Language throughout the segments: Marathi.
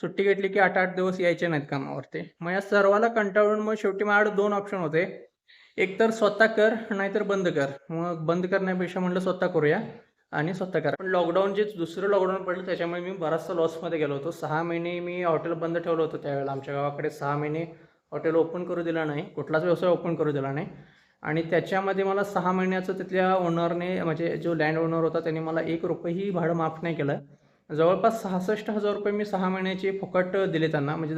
सुट्टी घेतली की आठ आठ दिवस यायचे नाहीत कामावरती. मग या सर्वाला कंटाळून मग शेवटी माझ्याकडे दोन ऑप्शन होते. एक तर स्वतः कर नाहीतर बंद कर. मग बंद करण्यापेक्षा म्हटलं स्वतः करूया आणि स्वतः करा. पण लॉकडाऊन जे दुसरं लॉकडाऊन पडलं त्याच्यामुळे मी बराचसा लॉसमध्ये गेलो होतो. सहा महिने मी हॉटेल बंद ठेवलं होतं त्यावेळेला. आमच्या गावाकडे सहा महिने हॉटेल ओपन करू दिला नाही. कुठलाच व्यवसाय ओपन करू दिला नाही. आणि त्याच्यामध्ये मला सहा महिन्याचं तिथल्या ओनरने म्हणजे जो लँड ओनर होता त्यांनी मला एक रुपयेही भाडं माफ नाही केलं. जवळपास सहासष्ट हजार रुपये मी सहा महिन्याचे फुकट दिले त्यांना म्हणजे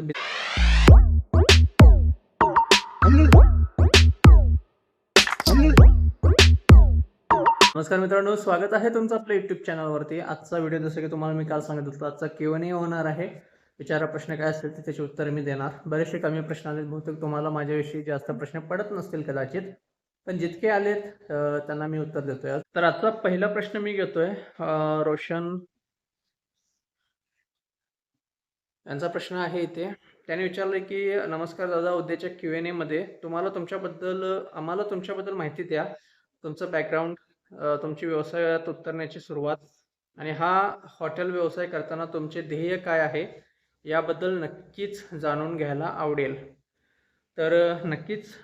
नमस्कार मित्रांनो स्वागत आहे तुमचं आपल्या यूट्यूब चॅनलवरती आजचा व्हिडिओ जसं की तुम्हाला मी काल सांगत होतो आजचा केवन होणार आहे. विचारा प्रश्न काय असतील तर त्याची उत्तरं मी देणार. बरेचसे कमी प्रश्न आलेत बहुतेक तुम्हाला माझ्याविषयी जास्त प्रश्न पडत नसतील कदाचित. पण जितके आलेत त्यांना मी उत्तर देतोय. तर आजचा पहिला प्रश्न मी घेतोय रोशन यांचा प्रश्न आहे इथे. त्याने विचारलं की नमस्कार दादा उद्याच्या क्यू एन एमध्ये तुम्हाला तुमच्याबद्दल आम्हाला तुमच्याबद्दल माहिती द्या. तुमचं बॅकग्राऊंड तुमची व्यवसायात उतरण्याची सुरुवात आणि हा हॉटेल व्यवसाय करताना तुमचे ध्येय काय आहे याबद्दल नक्कीच जाणून घ्यायला आवडेल. तर नक्कीच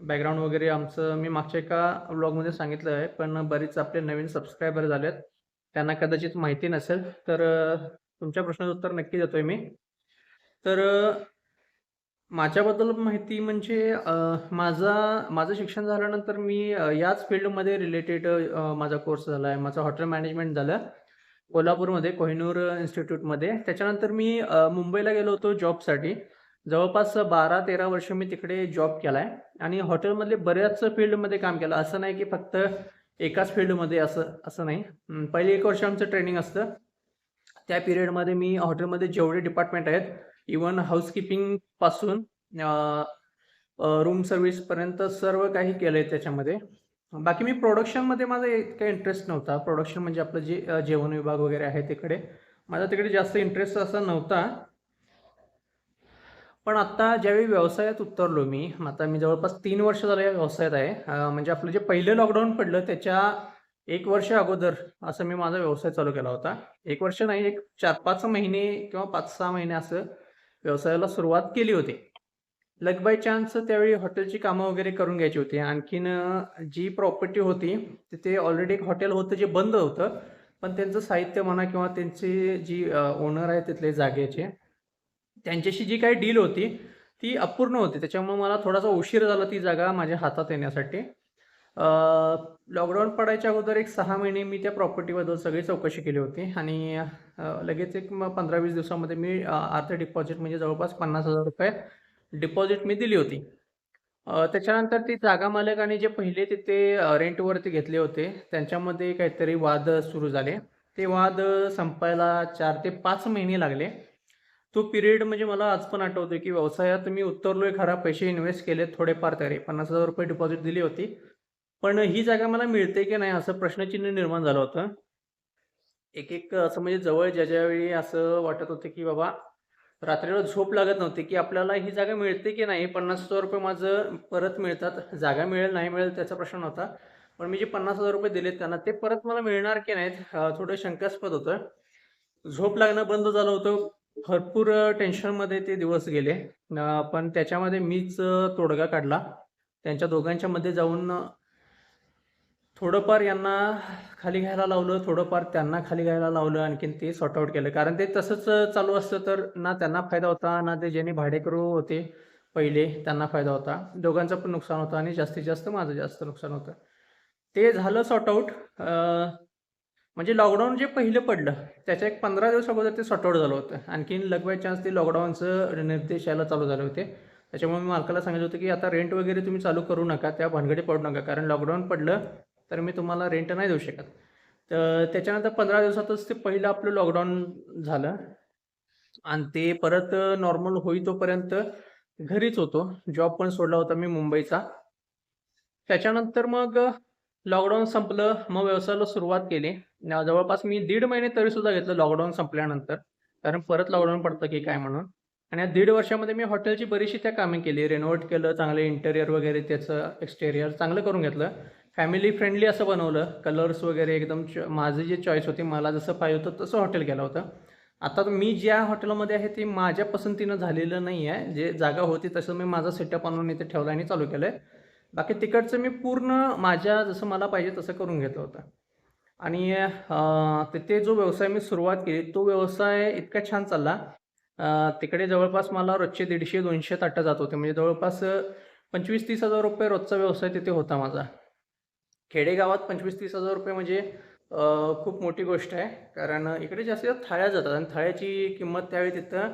बॅकग्राऊंड वगैरे आमचं मी मागच्या एका ब्लॉगमध्ये सांगितलं आहे पण बरेच आपले नवीन सबस्क्रायबर झालेत. त्यांना कदाचित माहिती नसेल तर तुमच्या प्रश्नाचं उत्तर नक्की देतोय मी. तर माझ्याबद्दल माहिती म्हणजे माझा माझं शिक्षण झाल्यानंतर मी याच फील्डमध्ये रिलेटेड माझा कोर्स झाला आहे माझं हॉटेल मॅनेजमेंट झालं. कोल्हापूरमध्ये कोहिनूर इन्स्टिट्यूटमध्ये त्याच्यानंतर मी मुंबईला गेलो होतो जॉबसाठी जवळपास बारा तेरा वर्ष मी तिकडे जॉब केला आहे आणि हॉटेलमधले बऱ्याच फील्डमध्ये काम केलं. असं नाही की फक्त एकाच फील्डमध्ये असं असं नाही. पहिले एक वर्ष आमचं ट्रेनिंग असतं. त्या पिरियडमध्ये मी हॉटेलमध्ये जेवढे डिपार्टमेंट आहेत इवन हाऊसकीपिंगपासून रूम सर्व्हिसपर्यंत सर्व काही केलं आहे त्याच्यामध्ये. बाकी मी प्रोडक्शनमध्ये माझा इतका इंटरेस्ट नव्हता. प्रोडक्शन म्हणजे आपलं जे जेवण विभाग वगैरे आहे तिकडे. माझा तिकडे जास्त इंटरेस्ट असा नव्हता. पण आत्ता ज्यावेळी व्यवसायात उतरलो मी आता मी जवळपास तीन वर्ष झालं या व्यवसायात आहे. म्हणजे आपलं जे पहिलं लॉकडाऊन पडलं त्याच्या एक वर्ष अगोदर असं मी माझा व्यवसाय चालू केला होता. एक वर्ष नाही एक चार पाच महिने किंवा पाच सहा महिने असं व्यवसायाला सुरुवात केली होती. लक बाय चान्स त्यावेळी हॉटेलची कामं वगैरे करून घ्यायची होती. आणखीन जी प्रॉपर्टी होती तिथे ऑलरेडी एक हॉटेल होतं जे बंद होतं. पण त्यांचं साहित्य म्हणा किंवा त्यांचे जी ओनर आहे तिथले जागेचे त्यांच्याशी जी काही डील होती ती अपूर्ण होती. त्याच्यामुळे मला थोडासा उशीर झाला ती जागा माझ्या हातात येण्यासाठी. लॉकडाऊन पडायच्या अगोदर एक सहा महिने मी त्या प्रॉपर्टीबद्दल सगळी चौकशी केली होती. आणि लगेच एक मग पंधरा वीस दिवसामध्ये मी अ, अर्ध डिपॉझिट म्हणजे जवळपास पन्नास हजार रुपये डिपॉझिट मी दिली होती. त्याच्यानंतर ती जागा मालकाने जे पहिले तिथे रेंटवरती घेतले होते. त्यांच्यामध्ये काहीतरी वाद सुरू झाले. ते वाद संपायला चार ते पाच महिने लागले. तो पिरियड म्हणजे मला आज पण आठवतो की व्यवसायात मी उतरलोय खरा पैसे इन्व्हेस्ट केले थोडेफार तरी. पन्नास हजार रुपये डिपॉझिट दिली होती. पण ही जागा मला मिळते की नाही असं प्रश्नचिन्ह निर्माण झालं होतं. एक एक असं म्हणजे जवळ ज्या ज्यावेळी असं वाटत होतं की बाबा रात्रीला झोप लागत नव्हती की आपल्याला ही जागा मिळते की नाही? पन्नास हजार रुपये माझं परत मिळतात. जागा मिळेल नाही मिळेल त्याचा प्रश्न नव्हता. पण मी जे पन्नास हजार रुपये दिलेत त्यांना ते परत मला मिळणार की नाहीत थोडं शंकास्पद होतं. झोप लागणं बंद झालं होतं. भरपूर टेन्शनमध्ये ते दिवस गेले. पण त्याच्यामध्ये मीच तोडगा काढला. त्यांच्या दोघांच्या मध्ये जाऊन थोडंफार यांना खाली घ्यायला लावलं थोडंफार त्यांना खाली घ्यायला लावलं आणखीन ते सॉर्ट आउट केलं. कारण ते तसंच चालू असतं तर ना त्यांना फायदा होता ना ते ज्यांनी भाडेकरू होते पहिले त्यांना फायदा होता. दोघांचं पण नुकसान होतं आणि जास्तीत जास्त माझं जास्त नुकसान होतं. ते झालं सॉर्ट आऊट म्हणजे लॉकडाऊन जे पहिलं पडलं त्याच्या एक पंधरा दिवस अगोदर ते सॉर्ट आऊट झालं होतं. आणखीन लग बाय चान्स ते लॉकडाऊनचं निर्देश यायला चालू झाले होते. त्याच्यामुळे मी मालकाला सांगितलं होतं की आता रेंट वगैरे तुम्ही चालू करू नका त्या भानगडी पडू नका. कारण लॉकडाऊन पडलं तर मी तुम्हाला रेंट नाही देऊ शकत. तर त्याच्यानंतर पंधरा दिवसातच ते पहिलं आपलं लॉकडाऊन झालं. आणि ते परत नॉर्मल होई तोपर्यंत घरीच होतो. जॉब पण सोडला होता मी मुंबईचा. त्याच्यानंतर मग लॉकडाऊन संपलं. मग व्यवसायाला सुरुवात केली. जवळपास मी दीड महिने तरी सुद्धा घेतलं लॉकडाऊन संपल्यानंतर. कारण परत लॉकडाऊन पडतं की काय म्हणून. आणि या दीड वर्षामध्ये मी हॉटेलची बरीचशी त्या कामे केली. रेनोव्हेट केलं चांगलं इंटेरियर वगैरे त्याचं एक्सटेरियर चांगलं करून घेतलं. फॅमिली फ्रेंडली असं बनवलं. कलर्स वगैरे एकदम च- माझी जी चॉईस होती मला जसं पाहिजे होतं तसं हॉटेल केलं होतं. आता मी ज्या हॉटेलमध्ये आहे ते माझ्या पसंतीनं झालेलं नाही आहे. जे जागा होती तसं मी माझा सेटअप आणून इथे ठेवला आणि चालू केलं आहे बाकी तिकडचं मी पूर्ण माझ्या जसं मला पाहिजे तसं करून घेतलं होतं. आणि तिथे जो व्यवसाय मी सुरुवात केली तो व्यवसाय इतका छान चालला. तिकडे जवळपास मला रोजचे दीडशे दोनशे ताटं जात होते. म्हणजे जवळपास पंचवीस तीस हजार रुपये रोजचा व्यवसाय तिथे होता माझा. खेडेगावात पंचवीस तीस हजार रुपये म्हणजे खूप मोठी गोष्ट आहे. कारण इकडे जास्तीत जास्त थाळ्या जातात आणि थाळ्याची किंमत त्यावेळी तिथं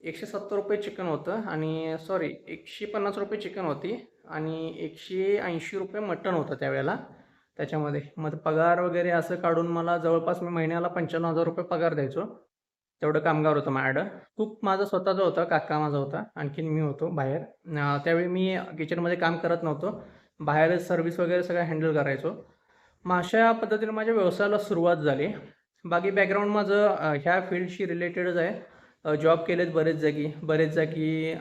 एकशे सत्तर रुपये चिकन होतं आणि सॉरी एकशे पन्नास रुपये चिकन होती आणि एकशे ऐंशी रुपये मटण होतं त्यावेळेला. त्याच्यामध्ये मग पगार वगैरे असं काढून मला जवळपास मी महिन्याला पंच्याण्णव हजार रुपये पगार द्यायचो. तेवढं कामगार होतं माझ्याकडं. खूप माझा स्वतःचा होता काका माझा होता आणखीन मी होतो बाहेर. त्यावेळी मी किचनमध्ये काम करत नव्हतो. बाहेरच सर्व्हिस वगैरे सगळं हँडल करायचो. मग अशा पद्धतीने माझ्या व्यवसायाला सुरुवात झाली. बाकी बॅकग्राऊंड माझं ह्या फील्डशी रिलेटेडच आहे. जॉब केलेत बरेच जागी. बरेच जागी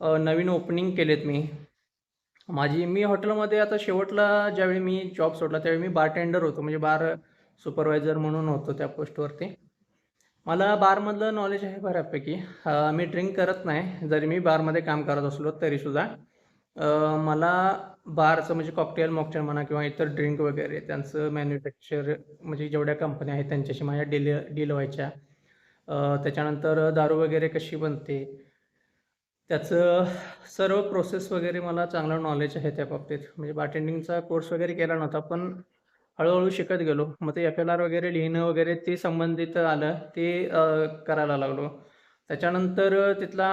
नवीन ओपनिंग केलेत मी. माझी मी हॉटेलमध्ये आता शेवटला ज्यावेळी मी जॉब सोडला त्यावेळी मी बारटेंडर होतो. म्हणजे बार सुपरवायझर म्हणून होतो त्या पोस्टवरती मला बारमधलं नॉलेज आहे बऱ्यापैकी. मी ड्रिंक करत नाही. जरी मी बारमध्ये काम करत असलो तरीसुद्धा मला बारचं म्हणजे कॉकटेल मॉकटेल म्हणा किंवा इतर ड्रिंक वगैरे त्यांचं मॅन्युफॅक्चर म्हणजे जेवढ्या कंपन्या आहेत त्यांच्याशी माझ्या डील डील व्हायच्या. त्याच्यानंतर दारू वगैरे कशी बनते? त्याचं सर्व प्रोसेस वगैरे मला चांगलं नॉलेज आहे त्या बाबतीत. म्हणजे बार्टेंडिंगचा कोर्स वगैरे केला नव्हता पण हळूहळू शिकत गेलो. मग ते एफ एल आर वगैरे लिहिणं वगैरे ते संबंधित आलं ते करायला लागलो. त्याच्यानंतर तिथला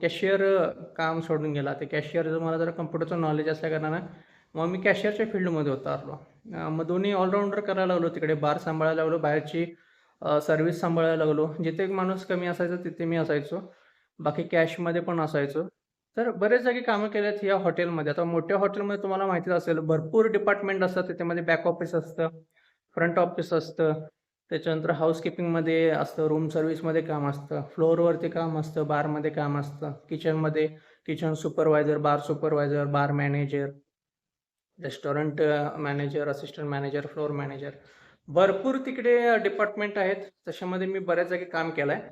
कॅशियर काम सोडून गेला. ते कॅशियरचं मला जरा कम्प्युटरचं नॉलेज असल्याकारणानं मग मी कॅशियरच्या फील्डमध्ये उतारलो. मग दोन्ही ऑलराऊंडर करायला लागलो तिकडे. बार सांभाळायला लागलो बाहेरची सर्व्हिस सांभाळायला लागलो. जिथे माणूस कमी असायचा तिथे मी असायचो. बाकी कॅशमध्ये पण असायचो. तर बरेच जागी कामं केल्यात या हॉटेलमध्ये आता मोठ्या हॉटेलमध्ये तुम्हाला माहितीच असेल भरपूर डिपार्टमेंट असतात. त्याच्यामध्ये बॅक ऑफिस असतं फ्रंट ऑफिस असतं. त्याच्यानंतर हाऊसकीपिंगमध्ये असतं रूम सर्व्हिसमध्ये काम असतं फ्लोअरवरती काम असतं बारमध्ये काम असतं किचनमध्ये kitchen supervisor bar supervisor bar manager restaurant manager assistant manager floor manager भरपूर तिकडे डिपार्टमेंट आहेत. त्याच्यामध्ये मी बऱ्याच जागी काम केलं आहे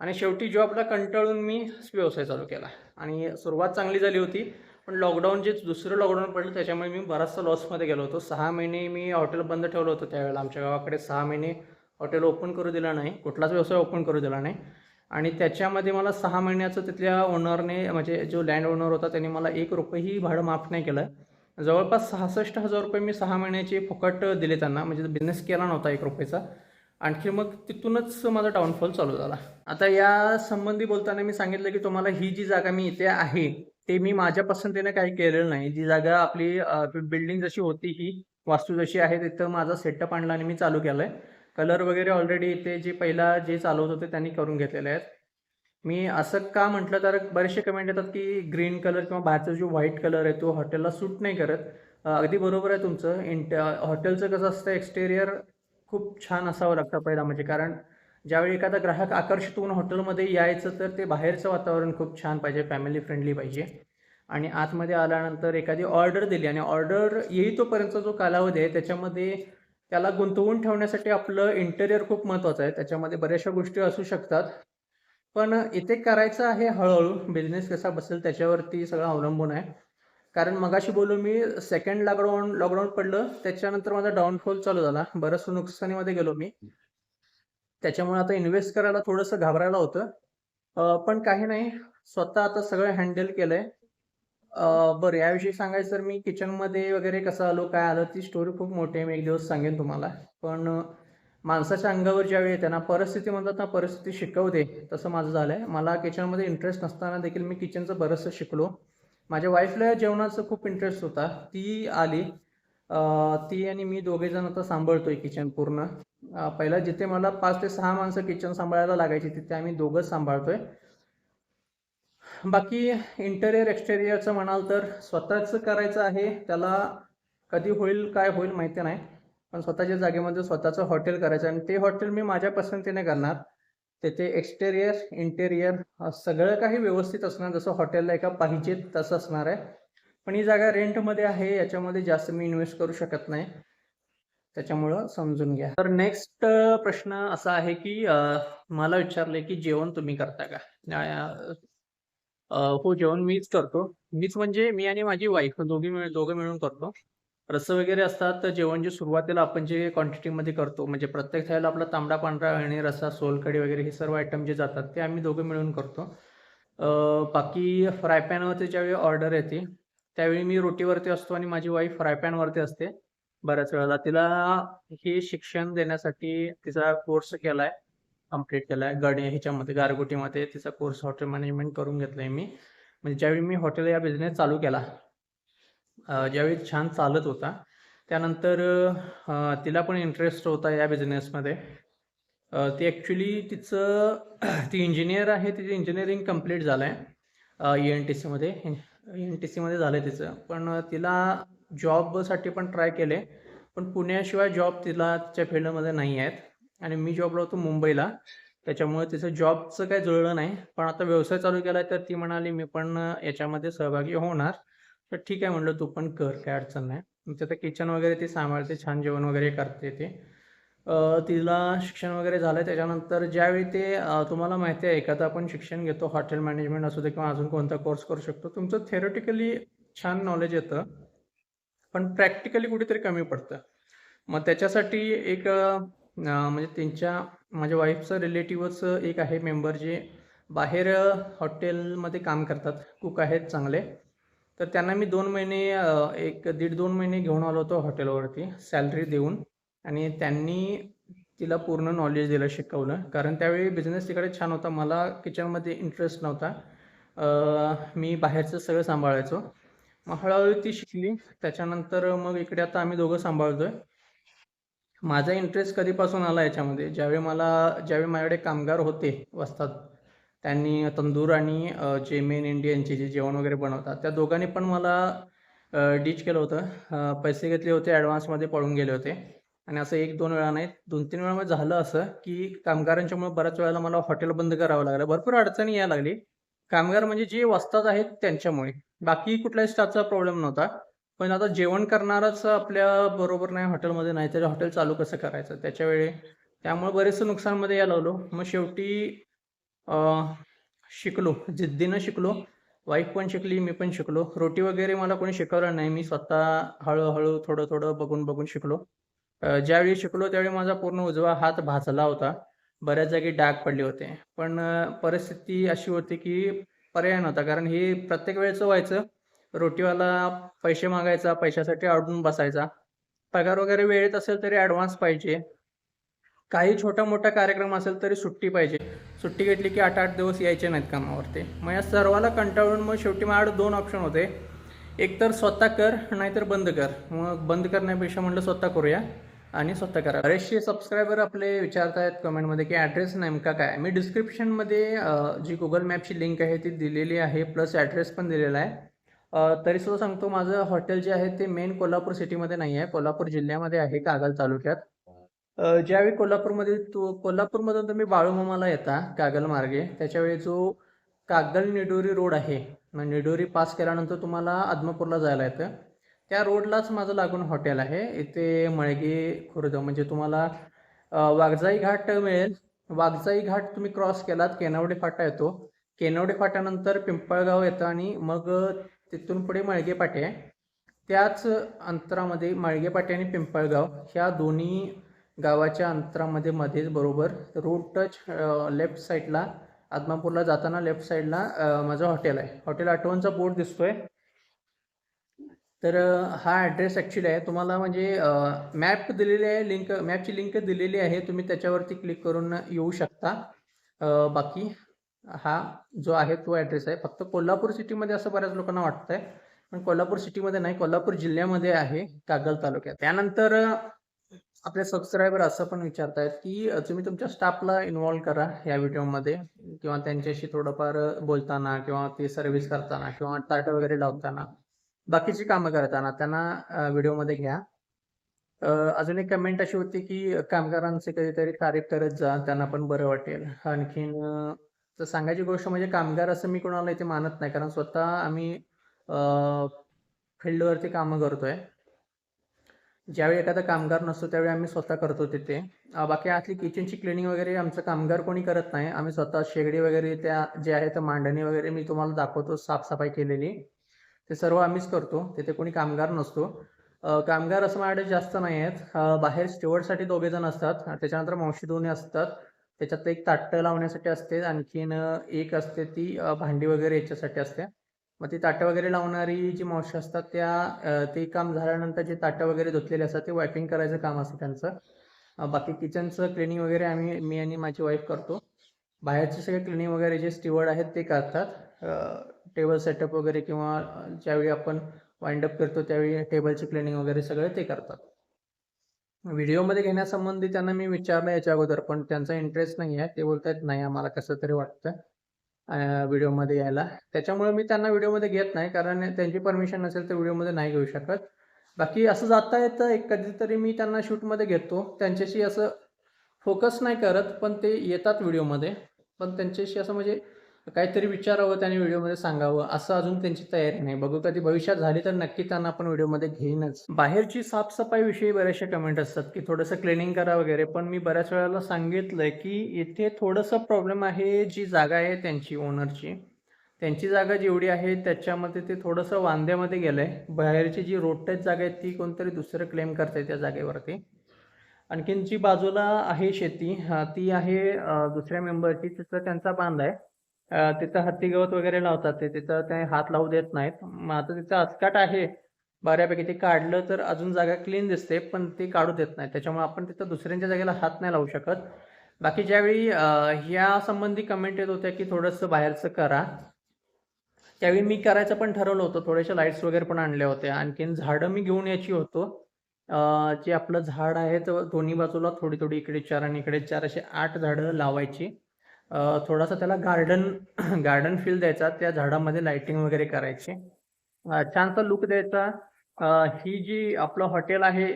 आणि शेवटी जॉबला कंटाळून मी व्यवसाय चालू केला. आणि सुरुवात चांगली झाली होती. पण लॉकडाऊन जे दुसरं लॉकडाऊन पडलं त्याच्यामुळे मी बराचसा लॉसमध्ये गेलो होतो. सहा महिने मी हॉटेल बंद ठेवलं होतं त्यावेळेला. आमच्या गावाकडे सहा महिने हॉटेल ओपन करू दिला नाही. कुठलाच व्यवसाय ओपन करू दिला नाही. आणि त्याच्यामध्ये मला सहा महिन्याचं तिथल्या ओनरने म्हणजे जो लँड ओनर होता त्याने मला एक रुपयेही भाडं माफ नाही केलं. जवळपास सहासष्ट हजार रुपये मी सहा महिन्याचे फुकट दिले त्यांना. म्हणजे बिझनेस केला नव्हता एक रुपयेचा. आणखी मग तिथूनच माझा डाऊनफॉल चालू झाला. आता या संबंधी बोलताना मी सांगितलं की तुम्हाला ही जी जागा मी इथे आहे ते मी माझ्या पसंतीने काही केलेलं नाही. जी जागा आपली बिल्डिंग जशी होती ही वास्तू जशी आहे तिथं माझा सेटअप आणला आणि मी चालू केलं आहे कलर वगैरे ऑलरेडी इथे जे पहिला जे चालवत होते त्यांनी करून घेतलेले आहेत. मी असं का म्हटलं तर बरेचसे कमेंट येतात की ग्रीन कलर किंवा बाहेरचा जो व्हाईट कलर आहे तो हॉटेलला सूट नाही करत. अगदी बरोबर आहे तुमचं. इंट हॉटेलचं कसं असतं एक्सटेरियर खूप छान असावं लागतं पहिला म्हणजे. कारण ज्यावेळी एखादा ग्राहक आकर्षित होऊन हॉटेलमध्ये यायचं तर ते बाहेरचं वातावरण खूप छान पाहिजे फॅमिली फ्रेंडली पाहिजे. आणि आतमध्ये आल्यानंतर एखादी ऑर्डर दिली आणि ऑर्डर येईतोपर्यंतचा जो कालावधी आहे त्याच्यामध्ये त्याला गुंतवून ठेवण्यासाठी आपलं इंटेरियर खूप महत्त्वाचं आहे. त्याच्यामध्ये बऱ्याचशा गोष्टी असू शकतात. पण इथे करायचं आहे हळूहळू. बिझनेस कसा बसेल त्याच्यावरती सगळं अवलंबून आहे. कारण मगाशी बोलू मी सेकंड लॉकडाऊन लॉकडाऊन पडलं त्याच्यानंतर माझा डाऊनफॉल चालू झाला. बरंचसं नुकसानीमध्ये गेलो मी. त्याच्यामुळे आता इन्व्हेस्ट करायला थोडंसं घाबरायला होतं. पण काही नाही. स्वतः आता सगळं हँडल केलंय. बरं याविषयी सांगायचं तर मी किचनमध्ये वगैरे कसं आलो काय आलं ती स्टोरी खूप मोठी आहे. मी एक दिवस सांगेन तुम्हाला. पण माणसाच्या अंगावर ज्यावेळी येते ना परिस्थिती म्हणतात ना परिस्थिती शिकवते. तसं माझं झालंय. मला किचनमध्ये इंटरेस्ट नसताना देखील मी किचनचं बरंचसं शिकलो. माझ्या वाईफला जेवणाचं खूप इंटरेस्ट होता. ती आली. ती आणि मी दोघे जण आता सांभाळतोय किचन पूर्ण. पहिला जिथे मला पाच ते सहा माणसं किचन सांभाळायला लागायची तिथे आम्ही दोघंच सांभाळतोय. बाकी इंटेरियर एक्सटेरियरचं म्हणाल तर स्वतःच करायचं आहे त्याला कधी होईल काय होईल माहिती नाही. पण स्वतःच्या जागेमध्ये स्वतःचं हॉटेल करायचं आणि ते हॉटेल मी माझ्या पसंतीने करणार. तेथे एक्सटेरियर इंटेरियर सगळं काही व्यवस्थित असणार जसं हॉटेलला एका पाहिजे तसं असणार आहे. पण ही जागा रेंटमध्ये आहे याच्यामध्ये जास्त मी इन्व्हेस्ट करू शकत नाही. त्याच्यामुळं समजून घ्या. तर नेक्स्ट प्रश्न असा आहे की मला विचारले की जेवण तुम्ही करता का? हो जेवण मीच करतो. मीच म्हणजे मी आणि माझी वाईफ दोघी मिळून दोघं मिळून करतो. रस्सं वगैरे असतात तर जेवण जे सुरुवातीला आपण जे क्वांटिटीमध्ये करतो म्हणजे प्रत्येक थाळीला आपला तांबडा पांढरा आणि रस्सा सोलकढी वगैरे हे सर्व आयटम जे जातात ते आम्ही दोघं मिळून करतो. बाकी फ्राय पॅनवरती ज्यावेळी ऑर्डर येते त्यावेळी मी रोटीवरती असतो आणि माझी वाईफ फ्राय पॅनवरती असते. बऱ्याच वेळेला तिला हे शिक्षण देण्यासाठी तिचा कोर्स केलाय कंप्लीट केलाय. गडे ह्याच्यामध्ये गारगोटीमध्ये तिचा कोर्स हॉटेल मॅनेजमेंट करून घेतलाय मी. म्हणजे ज्यावेळी मी हॉटेल या बिझनेस चालू केला ज्यावेळी छान चालत होता त्यानंतर तिला पण इंटरेस्ट होता या बिझनेसमध्ये ती ॲक्च्युली तिचं ती इंजिनियर आहे तिचं इंजिनिअरिंग कंप्लीट झालं आहे ई एन टी सीमध्ये ई एन टी सीमध्ये झालं आहे तिचं. पण तिला जॉबसाठी पण ट्राय केले पण पुण्याशिवाय जॉब तिला तिच्या फील्डमध्ये नाही आहेत. आणि मी जॉबला होतो मुंबईला त्याच्यामुळे तिचं जॉबचं काही जुळलं नाही. पण आता व्यवसाय चालू केला आहे तर ती म्हणाली मी पण याच्यामध्ये सहभागी होणार. तर ठीक आहे म्हणलं तू पण कर काय अडचण नाही. मग तिथं किचन वगैरे ती सांभाळते छान जेवण वगैरे करते ते. तिला शिक्षण वगैरे झालं त्याच्यानंतर ज्यावेळी ते तुम्हाला माहिती आहे एखादं आपण शिक्षण घेतो हॉटेल मॅनेजमेंट असू दे किंवा अजून कोणता कोर्स करू शकतो तुमचं थेरोटिकली छान नॉलेज येतं. पण प्रॅक्टिकली कुठेतरी कमी पडतं. मग त्याच्यासाठी एक म्हणजे त्यांच्या माझ्या वाईफचं रिलेटिव्हच एक आहे मेंबर जे बाहेर हॉटेलमध्ये काम करतात. कुक आहेत चांगले. तर त्यांना मी दोन महिने एक दीड दोन महिने घेऊन आलो होतो हॉटेलवरती सॅलरी देऊन. आणि त्यांनी तिला पूर्ण नॉलेज दिलं शिकवलं. कारण त्यावेळी बिझनेस तिकडे छान होता. मला किचनमध्ये इंटरेस्ट नव्हता. मी बाहेरचं सगळं सांभाळायचो. मग हळूहळू ती शिकली. त्याच्यानंतर मग इकडे आता आम्ही दोघं सांभाळतोय. माझा इंटरेस्ट कधीपासून आला याच्यामध्ये? ज्यावेळी मला ज्यावेळी माझ्याकडे कामगार होते वस्तात त्यांनी तंदूर आणि जे मेन इंडियनचे जे जेवण वगैरे बनवतात त्या दोघांनी पण मला डिच केलं होतं. पैसे घेतले होते ॲडव्हान्समध्ये पळून गेले होते. आणि असं एक दोन वेळा नाही दोन तीन वेळा झालं असं की कामगारांच्यामुळे बऱ्याच वेळेला मला हॉटेल बंद करावं लागलं. भरपूर अडचणी यायला लागली. कामगार म्हणजे जे वस्तात आहेत त्यांच्यामुळे. बाकी कुठल्याही स्टाफचा प्रॉब्लेम नव्हता. पण आता जेवण करणारच आपल्या बरोबर नाही हॉटेलमध्ये नाही तर हॉटेल चालू कसं करायचं? त्याच्या वेळी त्यामुळे बरेचसं नुकसानमध्ये यायला लागलो. मग शेवटी शिकलो. जिद्दीनं शिकलो. वाईफ पण शिकली मी पण शिकलो. रोटी वगैरे मला कोणी शिकवलं नाही. मी स्वतः हळूहळू थोडं थोडं बघून बघून शिकलो. ज्यावेळी शिकलो त्यावेळी माझा पूर्ण उजवा हात भाजला होता. बऱ्याच जागी डाग पडले होते. पण परिस्थिती अशी होती की पर्याय नव्हता. कारण हे प्रत्येक वेळेचं व्हायचं रोटीवाला पैसे मागायचा पैशासाठी अडून बसायचा. पगार वगैरे वेळेत असेल तरी ॲडव्हान्स पाहिजे. काही छोटा मोठा कार्यक्रम असेल तरी सुट्टी पाहिजे. सुट्टी घेतली की आठ आठ दिवस यायचे नाहीत कामावरती. मग या सर्वाला कंटाळून मग शेवटी माझ्याकडे दोन ऑप्शन होते. एक तर स्वतः कर नाहीतर बंद कर. मग बंद करण्यापेक्षा म्हटलं स्वतः करूया. आणि स्वतः करा. बरेचसे सबस्क्रायबर आपले विचारत आहेत कमेंटमध्ये की ॲड्रेस नेमका काय? मी डिस्क्रिप्शनमध्ये जी गुगल मॅपची लिंक आहे ती दिलेली आहे प्लस ॲड्रेस पण दिलेला आहे. तरीसुद्धा सांगतो माझं हॉटेल जे आहे ते मेन कोल्हापूर सिटीमध्ये नाही आहे. कोल्हापूर जिल्ह्यामध्ये आहे कागल तालुक्यात. ज्यावेळी कोल्हापूरमध्ये तो कोल्हापूरमधून तुम्ही बाळूमामाला येता कागल मार्गे त्याच्यावेळी जो कागल निडोरी रोड आहे निडोरी पास केल्यानंतर तुम्हाला आदमापूरला जायला येतं. त्या रोडलाच माझं लागून हॉटेल आहे. इथे मळगे खुर्द म्हणजे तुम्हाला वागजाई वाघजाई घाट मिळेल. वाघजाई घाट तुम्ही क्रॉस केलात केनावडे फाटा येतो. केनावडे फाट्यानंतर पिंपळगाव येतं आणि मग तिथून पुढे मळगे पाटे आहे. त्याच अंतरामध्ये मळगे पाटे आणि पिंपळगाव ह्या दोन्ही गावाच्या अंतरामध्ये मध्येच बरोबर रोड टच लेफ्ट साईडला आदमापूरला जाताना लेफ्ट साईडला माझं हॉटेल आहे. हॉटेल आठवणचा बोर्ड दिसतोय. तर हा ॲड्रेस ॲक्च्युली आहे. तुम्हाला म्हणजे मॅप दिलेली आहे लिंक मॅपची लिंक दिलेली आहे. तुम्ही त्याच्यावरती क्लिक करून येऊ शकता. बाकी हा जो आहे तो ॲड्रेस आहे. फक्त कोल्हापूर सिटीमध्ये असं बऱ्याच लोकांना वाटतंय. पण कोल्हापूर सिटीमध्ये नाही कोल्हापूर जिल्ह्यामध्ये आहे कागल तालुक्यात. त्यानंतर आपले सबस्क्रायबर असं पण विचारतायत की तुम्ही तुमच्या स्टाफला इन्व्हॉल्व करा या व्हिडिओमध्ये किंवा त्यांच्याशी थोडंफार बोलताना किंवा ते सर्व्हिस करताना किंवा ताट वगैरे लावताना. बाकीची कामं करताना त्यांना व्हिडिओमध्ये घ्या. अजून एक कमेंट अशी होती की कामगारांचे कधीतरी तारीफ करत जा त्यांना पण बरं वाटेल. आणखीन तर सांगायची गोष्ट म्हणजे कामगार असं मी कोणाला इथे मानत नाही कारण स्वतः आम्ही फील्डवरती कामं करतोय. ज्यावेळी एखादा कामगार नसतो त्यावेळी आम्ही स्वतः करतो तिथे. बाकी आतली किचनची क्लिनिंग वगैरे आमचं कामगार कोणी करत नाही. आम्ही स्वतः शेगडी वगैरे त्या जे आहे तर मांडणी वगैरे मी तुम्हाला दाखवतो साफसफाई केलेली. ते सर्व आम्हीच करतो. तिथे कोणी कामगार नसतो. कामगार असं माझ्याकडे जास्त नाही आहेत बाहेर स्टेवरसाठी दोघे जण असतात. त्याच्यानंतर मावशी दोन्ही असतात. त्याच्यात एक ताटं लावण्यासाठी असते. आणखीन एक असते ती भांडी वगैरे याच्यासाठी असते. मग ती ताटं वगैरे लावणारी जी मावशी असतात त्या ते काम झाल्यानंतर जे ताटं वगैरे धुतलेले असतात ते वायपिंग करायचं काम असतं त्यांचं. बाकी किचनचं क्लिनिंग वगैरे आम्ही मी आणि माझी वाईफ करतो. बाहेरचे सगळे क्लिनिंग वगैरे जे स्टीवर्ड आहेत ते करतात. टेबल सेटअप वगैरे किंवा ज्यावेळी आपण वाइंडअप करतो त्यावेळी टेबलची क्लिनिंग वगैरे सगळे ते करतात. व्हिडिओमध्ये घेण्यासंबंधी त्यांना मी विचारलं याच्या अगोदर पण त्यांचा इंटरेस्ट नाही आहे. ते बोलतात नाही आम्हाला कसं तरी वाटतं व्हिडिओमध्ये यायला. त्याच्यामुळे मी त्यांना व्हिडिओमध्ये घेत नाही कारण त्यांची परमिशन नसेल तर व्हिडिओमध्ये नाही घेऊ शकत. बाकी असं जाता येतं एक कधीतरी मी त्यांना शूटमध्ये घेतो. त्यांच्याशी असं फोकस नाही करत पण ते येतात व्हिडिओमध्ये पण त्यांच्याशी असं म्हणजे काहीतरी विचारावं त्यांनी व्हिडिओमध्ये सांगावं असं अजून त्यांची तयारी नाही. बघू कधी भविष्यात झाली तर नक्की त्यांना आपण व्हिडिओमध्ये घेईनच. बाहेरची साफसफाई विषयी बरेचसे कमेंट असतात की थोडंसं क्लिनिंग करा वगैरे पण मी बऱ्याच वेळेला सांगितलंय की इथे थोडंसं प्रॉब्लेम आहे जी जागा आहे त्यांची ओनरची त्यांची जागा जेवढी आहे त्याच्यामध्ये ते थोडंसं वांद्यामध्ये गेलंय. बाहेरची जी रोडटच जागा आहे ती कोणतरी दुसरं क्लेम करते त्या जागेवरती. आणखीन जी बाजूला आहे शेती ती आहे दुसऱ्या मेंबरची तिथं त्यांचा बांध आहे. तिथं हत्ती गवत वगैरे लावतात ते तिथं ते हात लावू देत नाहीत. मग आता तिथं अचकाट आहे. बऱ्यापैकी ते काढलं तर अजून जागा क्लीन दिसते पण ते काढू देत नाही त्याच्यामुळे आपण तिथं दुसऱ्यांच्या जागेला हात नाही लावू शकत. बाकी ज्यावेळी ह्या संबंधी कमेंट येत होत्या की थोडंसं बाहेरचं करा. त्यावेळी मी करायचं पण ठरवलं होतं. थोडेशा लाईट्स वगैरे पण आणल्या होत्या. आणखीन झाडं मी घेऊन यायची होतो. जे आपलं झाड आहे तर दोन्ही बाजूला थोडी थोडी इकडे चार आणि इकडे चार असे आठ झाडं लावायची. थोडासा त्याला गार्डन गार्डन फील द्यायचा त्या झाडामध्ये लाइटिंग वगैरे करायची. छानसा लुक द्यायचा. ही जी आपलं हॉटेल आहे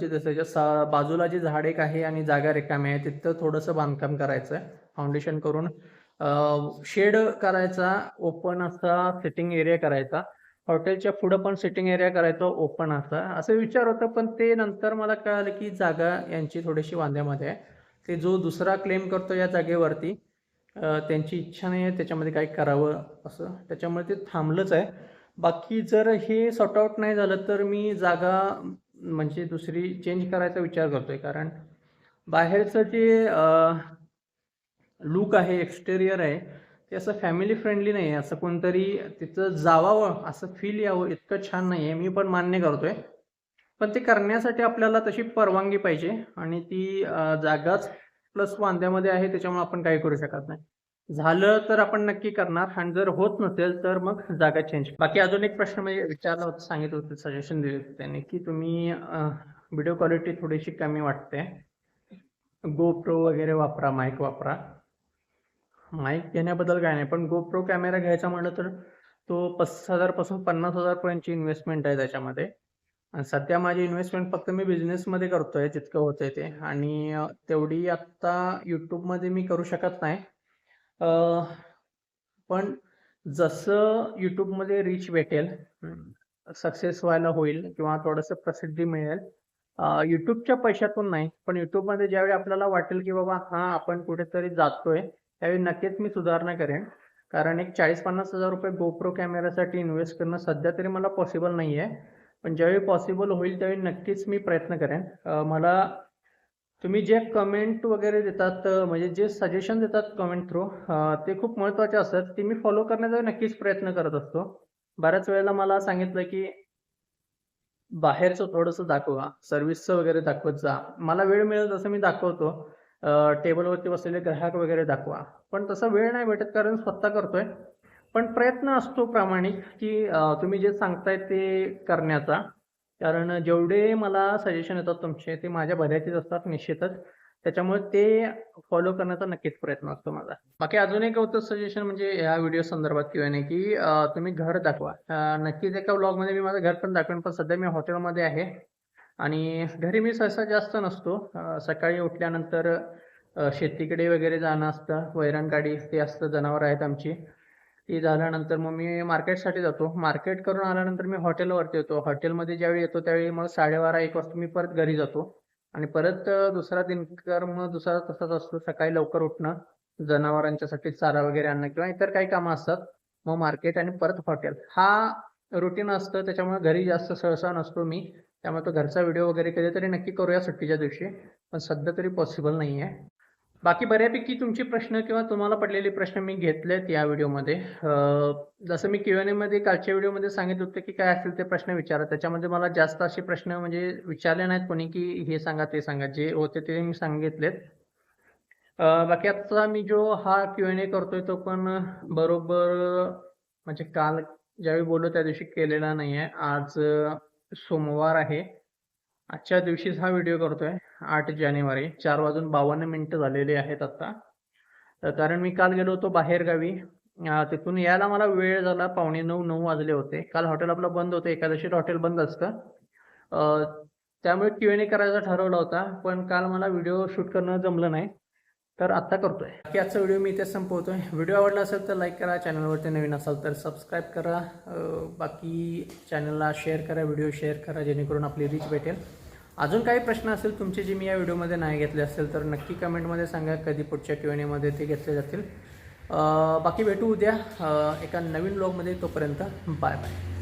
जसं सा बाजूला जी झाड एक आहे आणि जागा रिकामी आहे तिथं थोडंसं बांधकाम करायचं फाउंडेशन करून. शेड करायचा ओपन असा सिटिंग एरिया करायचा. हॉटेलच्या पुढं पण सिटिंग एरिया करायचा ओपन असा. असं विचार होतं पण ते नंतर मला कळालं की जागा यांची थोडीशी वांद्यामध्ये आहे. ते जो दुसरा क्लेम करतो या जागेवरती त्यांची इच्छा नाही आहे त्याच्यामध्ये काही करावं असं. त्याच्यामुळे ते थांबलंच आहे. बाकी जर हे सॉर्टआऊट नाही झालं तर मी जागा म्हणजे दुसरी चेंज करायचा विचार करतो आहे कारण बाहेरचं जे लुक आहे एक्सटेरियर आहे ते असं फॅमिली फ्रेंडली नाही आहे असं कोणतरी तिथं जावावं असं फील यावं इतकं छान नाही आहे मी पण मान्य करतो आहे पण ते करण्यासाठी आपल्याला तशी परवानगी पाहिजे आणि ती जागाच प्लस वांद्यामध्ये आहे त्याच्यामुळे आपण काही करू शकत नाही. झालं तर आपण नक्की करणार आणि जर होत नसेल तर मग जागा चेंज बाकी अजून एक प्रश्न म्हणजे विचारला होता सांगितलं होतं सजेशन दिले होते त्यांनी की तुम्ही व्हिडिओ क्वालिटी थोडीशी कमी वाटते. गोप्रो वगैरे वापरा माईक वापरा. माईक घेण्याबद्दल काय नाही पण गोप्रो कॅमेरा घ्यायचा म्हटलं तर तो पस्तीस हजारपासून पन्नास हजारपर्यंतची इन्व्हेस्टमेंट आहे त्याच्यामध्ये. सध्या माझी इन्व्हेस्टमेंट फक्त मी बिझनेसमध्ये करतोय जितकं होतंय ते. आणि अ, तेवढी आत्ता यूट्यूबमध्ये मी करू शकत नाही. अ, पण जसं यूट्यूबमध्ये रीच भेटेल सक्सेस व्हायला होईल किंवा थोडंसं प्रसिद्धी मिळेल यूट्यूबच्या पैशातून नाही पण यूट्यूबमध्ये ज्यावेळी आपल्याला वाटेल की बाबा हां आपण कुठेतरी जातोय त्यावेळी नक्कीच मी सुधारणा करेन. कारण एक चाळीस पन्नास हजार रुपये गोप्रो कॅमेरासाठी इन्व्हेस्ट करणं सध्या तरी मला पॉसिबल नाही आहे पण ज्यावेळी पॉसिबल होईल त्यावेळी नक्कीच मी प्रयत्न करेन. मला तुम्ही जे कमेंट वगैरे देतात म्हणजे जे सजेशन देतात कमेंट थ्रू ते खूप महत्त्वाचे असतात. ते मी फॉलो करण्याचा नक्कीच प्रयत्न करत असतो. बऱ्याच वेळेला मला सांगितलं की बाहेरचं थोडंसं दाखवा सर्व्हिसचं वगैरे दाखवत जा. मला वेळ मिळेल तसं मी दाखवतो. टेबलवरती बसलेले ग्राहक वगैरे दाखवा. पण तसा वेळ नाही भेटत कारण स्वतः करतोय. पण प्रयत्न असतो प्रामाणिक की तुम्ही जे सांगताय ते करण्याचा. कारण जेवढे मला सजेशन येतात तुमचे ते माझ्या भल्याचेच असतात निश्चितच. त्याच्यामुळे ते फॉलो करण्याचा नक्कीच प्रयत्न असतो माझा. बाकी अजून एक होतं सजेशन म्हणजे या व्हिडिओ संदर्भात किंवा नाही की तुम्ही घर दाखवा. नक्कीच एका ब्लॉगमध्ये मी माझं घर पण दाखवेन पण सध्या मी हॉटेलमध्ये आहे. आणि घरी मी सहसा जास्त नसतो. सकाळी उठल्यानंतर शेतीकडे वगैरे जाणं असतं. वैरण गाडी ते असतं जनावर आहेत आमची. ती झाल्यानंतर मग मी मार्केटसाठी जातो. मार्केट करून आल्यानंतर मी हॉटेलवरती येतो. हॉटेलमध्ये ज्यावेळी येतो त्यावेळी मग साडेबारा एक वाजता मी परत घरी जातो. आणि परत दुसरा दिनकर मग दुसरा तसाच असतो. सकाळी लवकर उठणं जनावरांच्यासाठी चारा वगैरे आणणं किंवा इतर काही कामं असतात. मग मार्केट आणि परत हॉटेल. हा रुटीन असतं. त्याच्यामुळे घरी जास्त सहसा नसतो मी. त्यामुळे तो घरचा व्हिडिओ वगैरे कधीतरी नक्की करूया सुट्टीच्या दिवशी. पण सध्या तरी पॉसिबल नाही आहे बाकी बऱ्यापैकी तुमचे प्रश्न किंवा तुम्हाला पडलेले प्रश्न मी घेतलेत या व्हिडिओमध्ये. जसं मी क्यू एन एमध्ये कालच्या व्हिडिओमध्ये सांगितलं होतं की काय असेल ते प्रश्न विचारा. त्याच्यामध्ये मला जास्त असे प्रश्न म्हणजे विचारले नाहीत कोणी की हे सांगा ते सांगा. जे होते ते मी सांगितलेत. बाकी आता मी जो हा क्यू एन ए करतोय तो पण बरोबर म्हणजे काल ज्यावेळी बोललो त्या दिवशी केलेला नाही आहे आज सोमवार आहे. आजच्या दिवशीच हा व्हिडिओ करतोय. आठ जानेवारी. चार वाजून बावन्न मिनिटं झालेली आहेत आता. तर कारण मी काल गेलो होतो बाहेरगावी. तिथून यायला मला वेळ झाला. पावणे नऊ नऊ वाजले होते. काल हॉटेल आपलं बंद होतं. एकादशी हॉटेल बंद असतं. त्यामुळे क्यू एन ए करायचा ठरवला होता. पण काल मला व्हिडिओ शूट करणं जमलं नाही. तर आत्ता करतोय. की आजचा व्हिडिओ मी इथेच संपवतोय. व्हिडिओ आवडला असेल तर लाईक करा. चॅनलवरती नवीन असाल तर सबस्क्राईब करा. बाकी चॅनलला शेअर करा. व्हिडिओ शेअर करा. जेणेकरून आपली रीच भेटेल. अजून काही प्रश्न असेल तुमचे जे मी या व्हिडिओमध्ये नाही घेतले असेल तर नक्की कमेंटमध्ये सांगा कधी पुढच्या क्यू एन एमध्ये ते घेतले जातील. बाकी भेटू उद्या एका नवीन ब्लॉगमध्ये तोपर्यंत बाय बाय.